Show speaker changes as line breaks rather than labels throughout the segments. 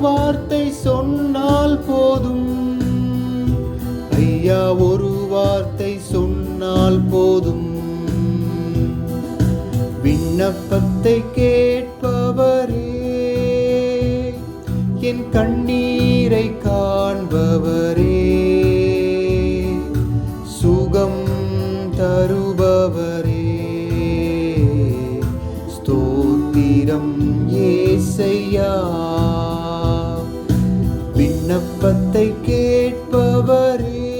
வார்த்தை சொன்னால் போதும். ஐயா ஒரு வார்த்தை சொன்னால் போதும். விண்ணப்பத்தை கேட்பவரே என் கண்ணீரை காண்பவரே. விண்ணப்பத்தை கேட்பவரே.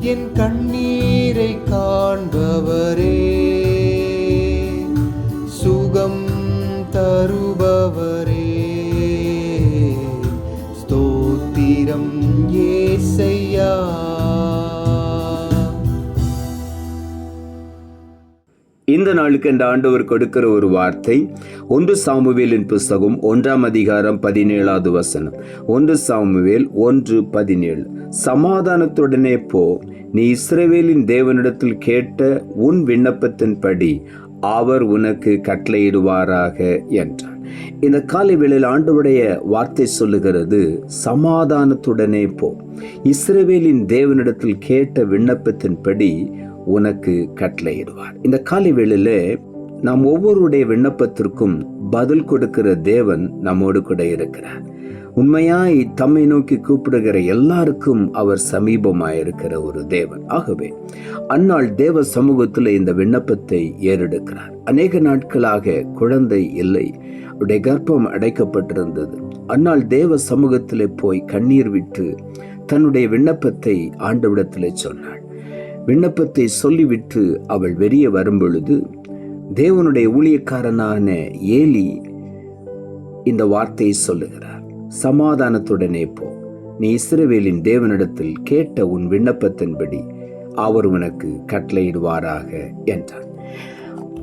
என் கண்ணீரை காண்பவரே. சுகம் தருபவரே. ஸ்தோத்திரம் ஏ
இந்த நாளுக்கு இந்த ஆண்டவர் கொடுக்கிற ஒரு வார்த்தை ஒன்று சாமுவேலின் புஸ்தகம் ஒன்றாம் அதிகாரம் பதினேழாவது வசனம். ஒன்று சாமுவேல் ஒன்று பதினேழு. சமாதானத்துடனே போ நீ இஸ்ரவேலின் தேவனிடத்தில் கேட்ட உன் விண்ணப்பத்தின்படி அவர் உனக்கு கட்டளையிடுவாராக என்றார் இந்த காலை வேளையில் ஆண்டவுடைய வார்த்தை சொல்லுகிறது சமாதானத்துடனே போ. இஸ்ரவேலின் தேவனிடத்தில் கேட்ட விண்ணப்பத்தின்படி உனக்கு கட்டளையிடுவார். இந்த காலை வேளையில நாம் ஒவ்வொருடைய விண்ணப்பத்திற்கும் பதில் கொடுக்கிற தேவன் நம்மோடு கூட இருக்கிறார். உண்மையாய் தம்மை நோக்கி கூப்பிடுகிற எல்லாருக்கும் அவர் சமீபமாயிருக்கிற ஒரு தேவன். ஆகவே அந்நாள் தேவ சமூகத்தில் இந்த விண்ணப்பத்தை ஏறெடுக்கிறார். அநேக நாட்களாக குழந்தை இல்லை அவருடைய கர்ப்பம் அடைக்கப்பட்டிருந்தது. அந்நாள் தேவ சமூகத்திலே போய் கண்ணீர் விட்டு தன்னுடைய விண்ணப்பத்தை ஆண்டவிடத்திலே சொன்னாள். விண்ணப்பத்தை சொல்லிவிட்டு அவள் வெளியே வரும்பொழுது தேவனுடைய ஊழியக்காரனான ஏலி இந்த வார்த்தையை சொல்லுகிறார். சமாதானத்துடனே போ. நீ இஸ்ரவேலின் தேவனிடத்தில் கேட்ட உன் விண்ணப்பத்தின்படி அவர் உனக்கு கட்டளையிடுவாராக என்றார்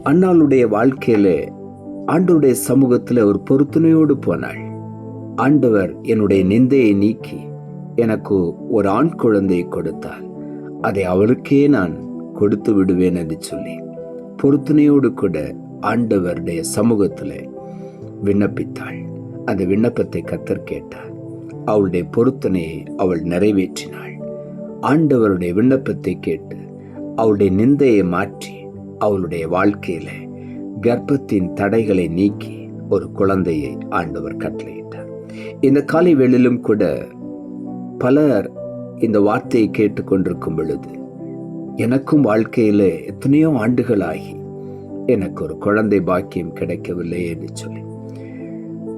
அன்னாளுடைய வாழ்க்கையில ஆண்டவருடைய சமூகத்தில் ஒரு பொறுத்துணையோடு போனாள். ஆண்டவர் என்னுடைய நிந்தையை நீக்கி எனக்கு ஒரு ஆண் குழந்தையை கொடுத்தார். அதை அவளுக்கே நான் கொடுத்து விடுவேன் என்று சொல்லி பொருத்தனையோடு கூட ஆண்டவருடைய சமூகத்தில் விண்ணப்பித்தாள். அந்த விண்ணப்பத்தை கத்தர் கேட்டார். அவளுடைய பொருத்தனையை அவள் நிறைவேற்றினாள். ஆண்டவருடைய விண்ணப்பத்தை கேட்டு அவளுடைய நிந்தையை மாற்றி அவளுடைய வாழ்க்கையில கர்ப்பத்தின் தடைகளை நீக்கி ஒரு குழந்தையை ஆண்டவர் கட்டளையிட்டார். இந்த காலை வேளிலும் கூட பலர் இந்த வார்த்தையை கேட்டுக்கொண்டிருக்கும் பொழுது எனக்கும் வாழ்க்கையில எத்தனையோ ஆண்டுகளாகி எனக்கு ஒரு குழந்தை பாக்கியம் கிடைக்கவில்லை என்று சொல்லி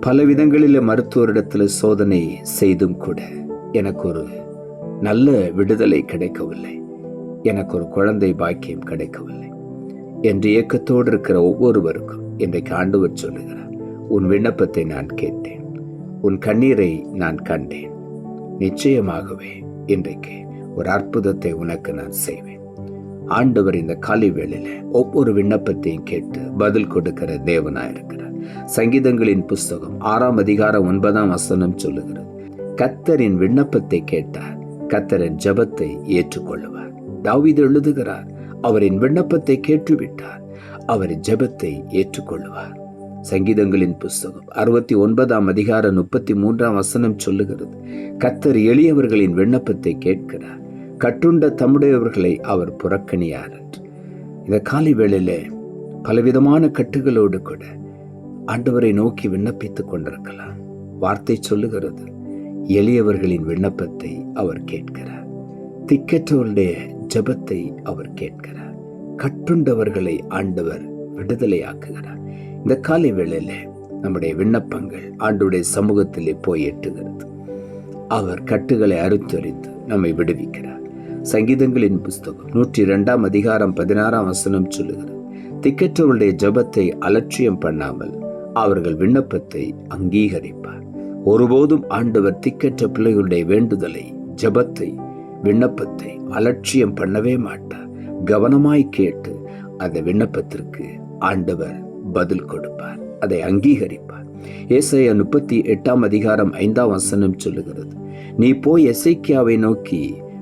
பல விதங்களில் மருத்துவரிடத்தில் சோதனை செய்தும் கூட எனக்கு ஒரு நல்ல விடுதலை கிடைக்கவில்லை. எனக்கு ஒரு குழந்தை பாக்கியம் கிடைக்கவில்லை. என்று இயக்கத்தோடு இருக்கிற ஒவ்வொருவருக்கும் இன்றைக்கு ஆண்டவர் சொல்லுகிறார் உன் விண்ணப்பத்தை நான் கேட்டேன். உன் கண்ணீரை நான் கண்டேன். நிச்சயமாகவே இன்றைக்கு ஒரு அற்புதத்தை உனக்கு நான் செய்வேன். ஆண்டவர் இந்த காலை வேளையில ஒவ்வொரு விண்ணப்பத்தையும் கேட்டு பதில் கொடுக்கிற தேவனாயிருக்கிறார் சங்கீதங்களின் புஸ்தகம் ஆறாம் அதிகாரம் ஒன்பதாம் வசனம் சொல்லுகிறது. கத்தரின் விண்ணப்பத்தை கேட்டார் கத்தரின் ஜபத்தை ஏற்றுக்கொள்ளுவார். தாவிது எழுதுகிறார் அவரின் விண்ணப்பத்தை கேட்டுவிட்டார் அவர் ஜபத்தை ஏற்றுக்கொள்ளுவார். சங்கீதங்களின் புஸ்தகம். அறுபத்தி ஒன்பதாம் அதிகாரம் முப்பத்தி மூன்றாம் வசனம் சொல்லுகிறது கத்தர் எளியவர்களின் விண்ணப்பத்தை கேட்கிறார். கட்டுண்ட தம்முடையவர்களை அவர் புறக்கணியார் இந்த காலை வேளையில பலவிதமான கட்டுகளோடு கூட ஆண்டவரை நோக்கி விண்ணப்பித்துக் கொண்டிருக்கலாம். வார்த்தை சொல்லுகிறது எளியவர்களின் விண்ணப்பத்தை அவர் கேட்கிறார். திக்கற்றவருடைய ஜபத்தை அவர் கேட்கிறார். கட்டுண்டவர்களை ஆண்டவர் விடுதலையாக்குகிறார். இந்த காலை வேளையில் நம்முடைய விண்ணப்பங்கள் ஆண்டுடைய சமூகத்திலே போய் எட்டுகிறது. அவர் கட்டுகளை அறுத்தறித்து நம்மை விடுவிக்கிறார். சங்கீதங்களின் புஸ்தகம் நூற்றி இரண்டாம் அதிகாரம் பதினாறாம் வசனம் சொல்லுகிறது. திக்கற்றவருடைய ஜபத்தை அலட்சியம் பண்ணாமல் அவர்கள் விண்ணப்பத்தை அங்கீகரிப்பார். ஒருபோதும் ஆண்டவர் திக்கற்ற பிள்ளைகளுடைய வேண்டுதலை ஜெபத்தை விண்ணப்பத்தை அலட்சியம் பண்ணவே மாட்டார். கவனமாய் கேட்டு அந்த விண்ணப்பத்திற்கு ஆண்டவர் பதில் கொடுப்பார். அதை அங்கீகரிப்பார். ஏசாயா முப்பத்தி எட்டாம் அதிகாரம் ஐந்தாம் வசனம் சொல்லுகிறது நீ போய் எசைக்கியாவை நோக்கி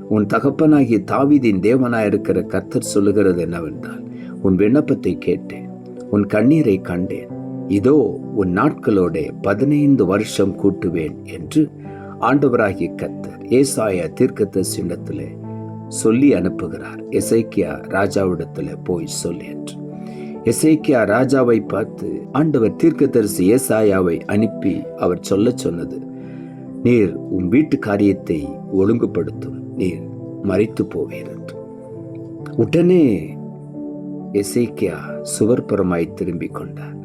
உன் தகப்பனாகிய தாவிதின் தேவனாயிருக்கிற கர்த்தர் சொல்லுகிறது என்னவென்றால் உன் விண்ணப்பத்தை கேட்டேன் உன் கண்ணீரை கண்டேன். இதோ உன் நாட்களோட பதினைந்து வருஷம் கூட்டுவேன் என்று ஆண்டவராகிய கர்த்தர் ஏசாயா தீர்க்கத்த சின்னத்தில் சொல்லி அனுப்புகிறார். எசைக்கியா ராஜாவிடத்துல போய் சொல் என்று. எசேக்கியா ராஜாவை பார்த்து ஆண்டவர் தீர்க்கதரிசி ஏசாயாவை அனுப்பி அவர் சொல்ல சொன்னது. நீர் உன் வீட்டு காரியத்தை ஒழுங்குபடுத்தும். நீர் மறைத்து போவீர் உடனே எசேக்கியா சுவர்புறமாய் திரும்பிக் கொண்டார்.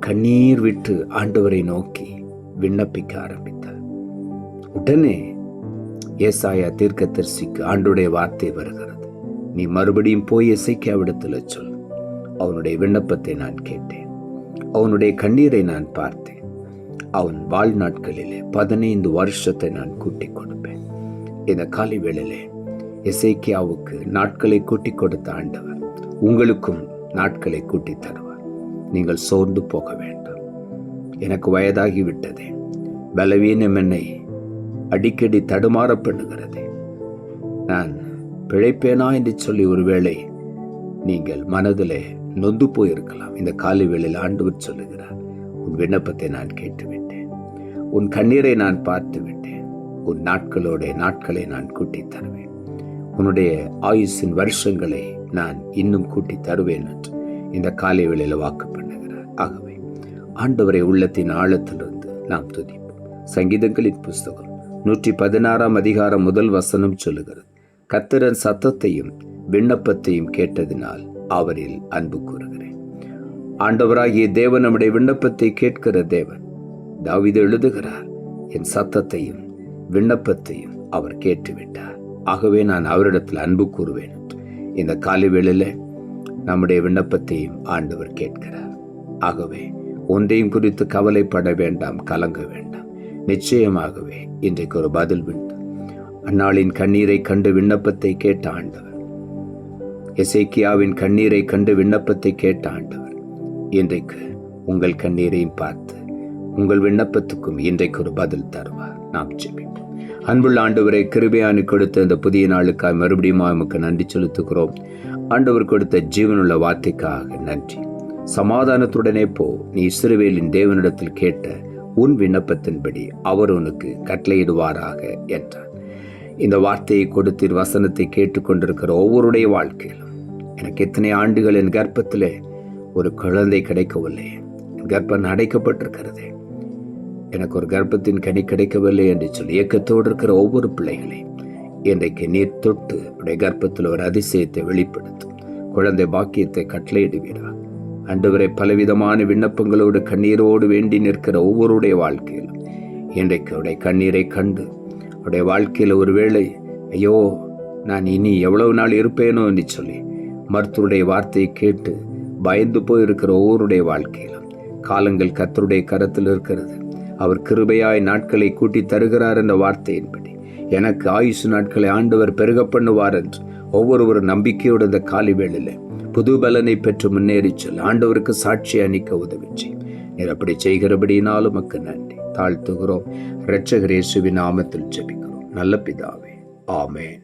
கண்ணீர் விட்டு ஆண்டவரை நோக்கி விண்ணப்பிக்க ஆரம்பித்தார். உடனே ஏசாயா தீர்க்கதரிசிக்கு ஆண்டுடைய வார்த்தை வருகிறது. நீ மறுபடியும் போய் எசைக்கியாவிடத்துல சொல். அவனுடைய விண்ணப்பத்தை நான் கேட்டேன். அவனுடைய கண்ணீரை நான் பார்த்தேன். அவன் வாழ்நாட்களிலே பதினைந்து வருஷத்தை நான் கூட்டி கொடுப்பேன். இந்த காலை வேளையிலே இசைக்கியாவுக்கு நாட்களை கூட்டி கொடுத்த ஆண்டவர் உங்களுக்கும் நாட்களை கூட்டி தருவார். நீங்கள் சோர்ந்து போக வேண்டாம். எனக்கு வயதாகி விட்டதே பலவீனம் என்னை அடிக்கடி தடுமாற நான் பிழைப்பேனா என்று சொல்லி ஒருவேளை நீங்கள் மனதிலே நொந்து போயிருக்கலாம். இந்த காலை வேளையில் ஆண்டவர் சொல்லுகிறார் உன் விண்ணப்பத்தை நான் கேட்டுவிட்டேன். உன் கண்ணீரை நான் பார்த்து விட்டேன் உன் நாட்களோட நாட்களை நான் கூட்டி தருவேன். உன்னுடைய ஆயுஷின் வருஷங்களை நான் இன்னும் கூட்டி தருவேன் என்று இந்த காலை வேளையில் வாக்கு பண்ணுகிறார். ஆகவே ஆண்டவரை உள்ளத்தின் ஆழத்திலிருந்து நாம் துதிப்போம். சங்கீதங்களின் புஸ்தகம் நூற்றி பதினாறாம் அதிகாரம் முதல் வசனம் சொல்லுகிறது கத்திரன் சத்தத்தையும் விண்ணப்பத்தையும் கேட்டதினால் அவரில் அன்பு கூறுகிறேன். ஆண்டவராகிய தேவன் நம்முடைய விண்ணப்பத்தை கேட்கிற தேவன் தாவீது எழுதுகிறார் என் சத்தத்தையும் விண்ணப்பத்தையும் அவர் கேட்டுவிட்டார். ஆகவே நான் அவரிடத்தில் அன்பு கூறுவேன் இந்த காலை வேளையில் நம்முடைய விண்ணப்பத்தையும் ஆண்டவர் கேட்கிறார். ஆகவே ஒன்றையும் குறித்து கவலைப்பட வேண்டாம் கலங்க வேண்டாம். நிச்சயமாகவே இன்றைக்கு ஒரு பதில் விண்டு அந்நாளின் கண்ணீரை கண்டு விண்ணப்பத்தை கேட்ட ஆண்டவர் எசேக்கியாவின் கண்ணீரை கண்டு விண்ணப்பத்தை கேட்ட ஆண்டவர் இன்றைக்கு உங்கள் கண்ணீரையும் பார்த்து உங்கள் விண்ணப்பத்துக்கும் இன்றைக்கு ஒரு பதில் தருவார். நாம் ஜெபிப்போம். அன்புள்ள ஆண்டவரை கிருபையானு கொடுத்த இந்த புதிய நாளுக்காக மறுபடியும் நமக்கு நன்றி செலுத்துகிறோம். ஆண்டவர் கொடுத்த ஜீவனுள்ள வார்த்தைக்காக நன்றி. சமாதானத்துடனே போ. நீ இஸ்ரவேலின் தேவனிடத்தில் கேட்ட உன் விண்ணப்பத்தின்படி அவர் உனக்கு கட்டளையிடுவாராக என்றார். இந்த வார்த்தையை கொடுத்தீர் வசனத்தை கேட்டுக்கொண்டிருக்கிற ஒவ்வொருடைய வாழ்க்கையிலும் எனக்கு எத்தனை ஆண்டுகள் என் கர்ப்பத்தில் ஒரு குழந்தை கிடைக்கவில்லை. என் கர்ப்பம் அடைக்கப்பட்டிருக்கிறது. எனக்கு ஒரு கர்ப்பத்தின் கனி கிடைக்கவில்லை என்று சொல்லி இயக்கத்தோடு இருக்கிற ஒவ்வொரு பிள்ளைகளையும் இன்றைக்கு நீர் தொட்டு உடைய கர்ப்பத்தில் ஒரு அதிசயத்தை வெளிப்படுத்தும். குழந்தை பாக்கியத்தை கட்டளையிடுவீராக அன்றுவரை பலவிதமான விண்ணப்பங்களோடு கண்ணீரோடு வேண்டி நிற்கிற ஒவ்வொருடைய வாழ்க்கையிலும் இன்றைக்கு உடைய கண்ணீரை கண்டு அவருடைய வாழ்க்கையில் ஒருவேளை ஐயோ நான் இனி எவ்வளவு நாள் இருப்பேனோ என்று சொல்லி மருத்துவருடைய வார்த்தையை கேட்டு பயந்து போய் இருக்கிற ஒவ்வொருடைய வாழ்க்கையிலும். காலங்கள் கத்தருடைய கரத்தில் இருக்கிறது. அவர் கிருபையாய் நாட்களை கூட்டி தருகிறார் என்ற வார்த்தையின்படி. எனக்கு ஆயுசு நாட்களை ஆண்டவர் பெருக பண்ணுவார் என்று ஒவ்வொருவர் நம்பிக்கையோடு இந்த காலி வேளையில் புது பலனை பெற்று முன்னேறி செல்ல ஆண்டவருக்கு சாட்சி அணிக்க உதவி செய்யும் நீர் அப்படி செய்கிறபடினாலும் உமக்கு நன்றி. தாழ்த்துகிறோம். இரட்சகர் இயேசுவின் நாமத்தில் ஜெபிக்கிறோம். நல்ல பிதாவே. ஆமென்.